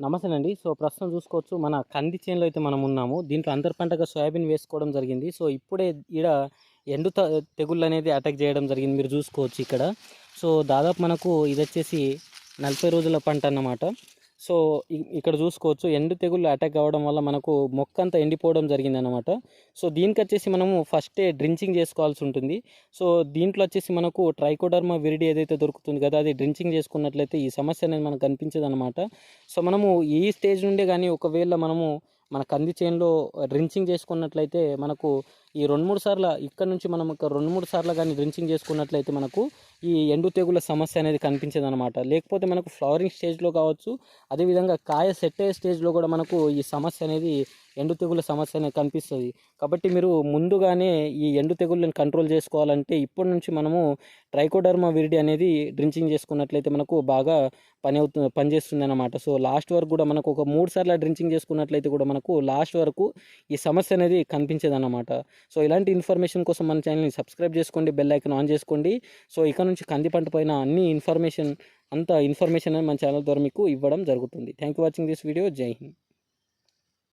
నమస్తే అండి సో ప్రస్తుతం చూసుకోవచ్చు మన కంది చేనులో అయితే మనం ఉన్నాము. దీంట్లో అంతర్ పంటగా సోయాబీన్ వేసుకోవడం జరిగింది. సో ఇప్పుడే ఈడ ఎండు త- తెగుళ్ళు అనేది అటాక్ చేయడం జరిగింది. మీరు చూసుకోవచ్చు ఇక్కడ. సో దాదాపు మనకు ఇది వచ్చేసి నలభై రోజుల పంట అన్నమాట. సో ఇక్కడ చూసుకోవచ్చు ఎండు తెగుళ్ళు అటాక్ అవ్వడం వల్ల మనకు మొక్క అంతా ఎండిపోవడం జరిగింది అనమాట సో దీనికి వచ్చేసి మనము ఫస్టే డ్రించింగ్ చేసుకోవాల్సి ఉంటుంది. సో దీంట్లో వచ్చేసి మనకు ట్రైకోడర్మా విరిడి ఏదైతే దొరుకుతుంది కదా అది డ్రించింగ్ చేసుకున్నట్లయితే ఈ సమస్య అనేది మనకు కనిపించదు అనమాట సో మనము ఈ స్టేజ్ నుండే కానీ ఒకవేళ మనము మన కంది చేనులో డ్రించింగ్ చేసుకున్నట్లయితే మనకు ఈ రెండు మూడు సార్లు ఇక్కడ నుంచి మనం ఒక రెండు మూడు సార్లు కానీ డ్రించింగ్ చేసుకున్నట్లయితే మనకు ఈ ఎండు తెగుల సమస్య అనేది కనిపించదు అనమాట లేకపోతే మనకు ఫ్లవరింగ్ స్టేజ్లో కావచ్చు అదేవిధంగా కాయ సెట్ అయ్యే స్టేజ్లో కూడా మనకు ఈ సమస్య అనేది ఎండు తెగుల సమస్య అనేది కనిపిస్తుంది. కాబట్టి మీరు ముందుగానే ఈ ఎండు తెగుళ్ళని కంట్రోల్ చేసుకోవాలంటే ఇప్పటి నుంచి మనము ట్రైకోడర్మా విరిడి అనేది డ్రించింగ్ చేసుకున్నట్లయితే మనకు బాగా పని అవుతుంది పనిచేస్తుంది అనమాట సో లాస్ట్ వరకు కూడా మనకు ఒక మూడు సార్లు డ్రించింగ్ చేసుకున్నట్లయితే కూడా మనకు లాస్ట్ వరకు ఈ సమస్య అనేది కనిపించేది అనమాట సో ఇలాంటి ఇన్ఫర్మేషన్ కోసం మన ఛానల్ని సబ్స్క్రైబ్ చేసుకోండి బెల్ ఐకన్ ఆన్ చేసుకోండి. సో ఇక నుంచి కంది పంట పైన అన్ని ఇన్ఫర్మేషన్ అంత ఇన్ఫర్మేషన్ అనేది మన ఛానల్ ద్వారా మీకు ఇవ్వడం జరుగుతుంది. Thank you watching this video జై హింద్